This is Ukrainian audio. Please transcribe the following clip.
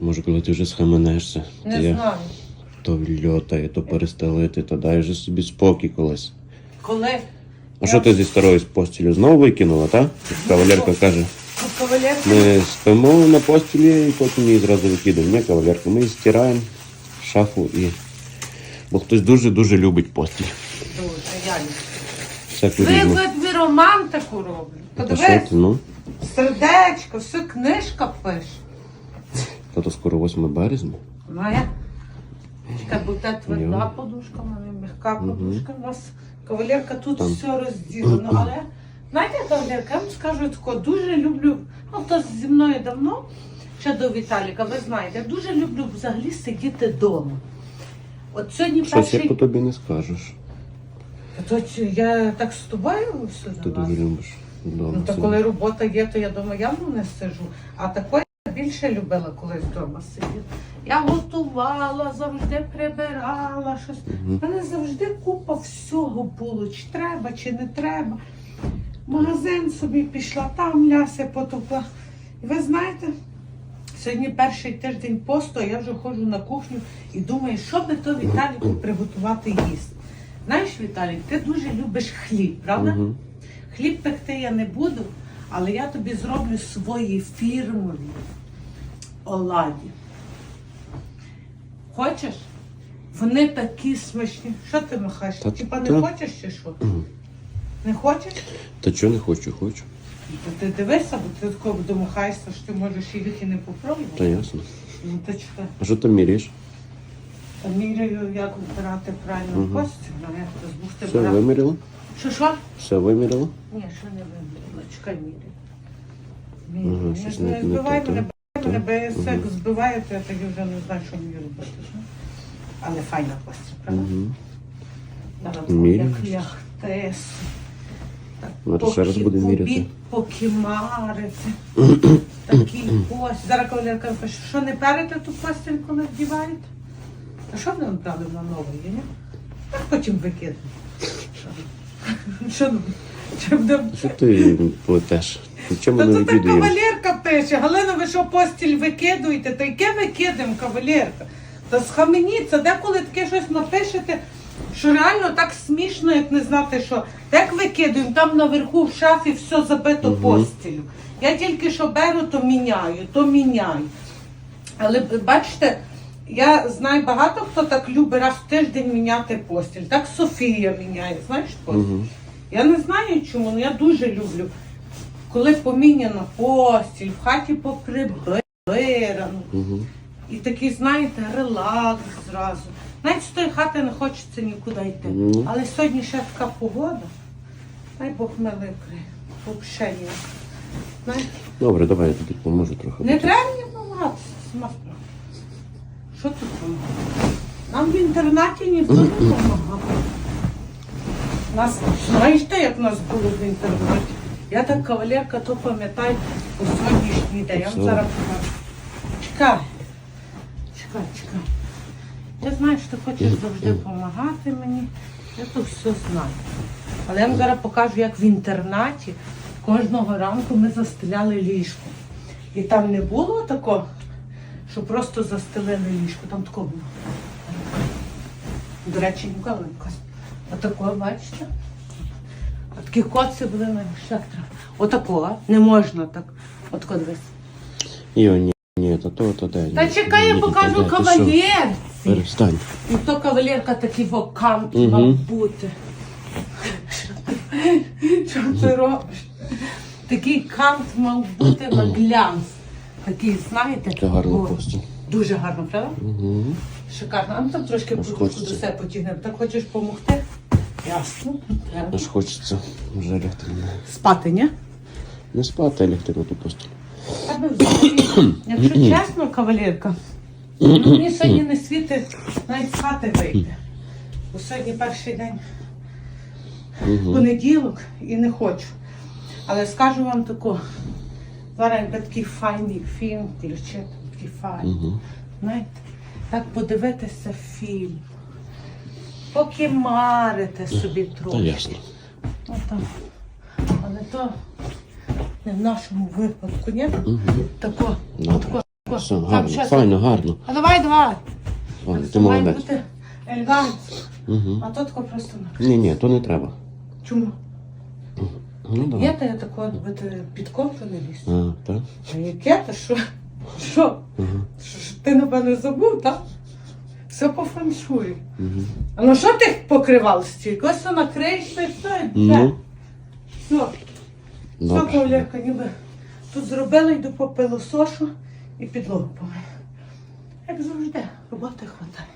Може, коли ти вже схаменешся, Не то я знаю. то льотає, то перестелити, то дай же собі спокій колись. Коли А що ти зі старої з постілю знову викинула, так? Кавалерка каже, тут кавалерка ми спимо на постілі і потім її зразу викидаємо. Ні, кавалерка, ми її стираємо в шафу і. Бо хтось дуже-дуже любить постіль. дуже, я люблю. Всяку Ви різну. ви дві романтику роблю. Та що Подивись, ти, ну? сердечко, все книжка пише. Та то скоро 8 березня. Моя. Чекай, бо та тверда подушка, мене м'яка подушка. У нас кавалерка тут Там. все розділено. Але знаєте, кавалерка, я вам скажу тако, дуже люблю, ну хто зі мною давно, ще до Віталіка, ви знаєте, я дуже люблю взагалі сидіти вдома. От сьогодні Щось я перший. по тобі не скажеш. То чи я так з тобою сюди? Ти дуже любиш вдома. Ну, то сидіти. коли робота є, то я дома явно не сижу. А такої більше любила колись вдома сидіти. Я готувала, завжди прибирала щось. У мене завжди купа всього було, чи треба, чи не треба. Магазин собі пішла, там ляси потопла. І ви знаєте, сьогодні перший тиждень посту, я вже ходжу на кухню і думаю, що би то Віталіку приготувати їсти. Знаєш, Віталік, ти дуже любиш хліб, правда? Хліб пекти я не буду, але я тобі зроблю свої фірмові оладі. Хочеш? Вони такі смачні. Що ти махаєш? Та- Типа не та. хочеш чи що? Не хочеш? Та чого не хочу, хочу. То ти дивися, бо ти такого домахаєшся, що ти можеш їх і не Та попробувати. ясно. Ну то чекай. А що ти міряєш? Та міряю, як вибирати правильно Мгм. костю. Ну, як то збухти Все брати. виміряла? Що що? Все виміряла? Ні, ще не виміряла. Чекай, міряю. Ага, Міряю. щось Не, не- не збивай мене? Мене, я збиваю, то я тоді вже не знаю, що мені робити. Але файна костя, правда? Зараз Міряєш? як лягти. Так, Ну, то ще раз буде міряти. Покімарити. Такий кость. Зараз кавалерка пише, що не перете ту постіль, коли вдіваєте? А що нам брали на новий, ні? Так потім викидаємо. Що ну? Чи будемо Що ти плетеш? Чому та ми тут так відвідуємо? кавалерка пише. Галина, ви що постіль викидуєте? Та яке викидаємо, кавалерка? Та схаменіться, деколи таке щось напишете, що реально так смішно, як не знати що. Так викидуємо, там наверху в шафі все забито постілю. Я тільки що беру, то міняю, то міняю. Але бачите, я знаю багато хто так любить раз в тиждень міняти постіль. Так Софія міняє, знаєш постіль? Угу. Я не знаю чому, але я дуже люблю. Коли поміняна постіль, в хаті поприбирано. Угу. І такий, знаєте, релакс зразу. Навіть з тої хати не хочеться нікуди йти. Ну. Але сьогодні ще така погода. Дай Бог милий. Взагалі ні. Знаєте, Добре, давай я тобі поможу трохи. не треба мені допомагати, сама справа. Що тут допомагати? Нам в інтернаті ніхто не допомагав. Нас, знаєш ти, як нас було в інтернаті? Я так кавалерка то пам'ятаю у сьогоднішній день. Я вам зараз покажу. Чекай. Чекай, чекай. Я знаю, що ти хочеш завжди допомагати мені. Я то все знаю. Але я вам зараз покажу, як в інтернаті кожного ранку ми застеляли ліжко. І там не було такого, що просто застелили ліжко. Там такого було. До речі, ніколи. Отакого, бачите? Такі коці були на шахтах. Отакого. Не можна так. Отако дивись. Йо, ні, ні, то то, то де. Та чекай, я покажу кавалерці. Перестань. Ну то кавалерка такий вокант Мгм. мав бути. Що ти робиш? Такий кант мав бути на глянц. Такий, знаєте, Яка гарна о, постіль. Дуже гарно, правда? Угу. Шикарно. А ну там трошки Аж хочеться. до себе потягнемо. Так хочеш допомогти? Ясно. Аж хочеться вже лягти. Спати, ні? Не спати, а лягти на ту постіль. Аби взагалі, якщо чесно, кавалерка, ну, мені сьогодні не світить навіть вийти. Бо сьогодні перший день понеділок і не хочу. Але скажу вам тако, зараз якби такий файний фільм включити, такий файний. Знаєте, так подивитися фільм. Поки марите собі Та трохи. ясно. Ну. Але то не в нашому випадку, ні? Угу. Тако, тако, тако Тако, Все, гарно, ще- файно, гарно. А давай, давай. Файно, ти має молодець. бути елегантно. Угу. А то тако просто на. Ні, ні, то не треба. Чому? Ну Є давай. та я такого бити під конту не ліз. А, так? А яке ти що? Що? Угу. Що ж ти напевно забув, так? Все по. Угу. А ну що ти покривав стільки? Ось вона та й все, Ну, все. Все, добре. кавалерка, ніби тут зробила, йду по пилосошу і підлогу помию. Як завжди, роботи хватає.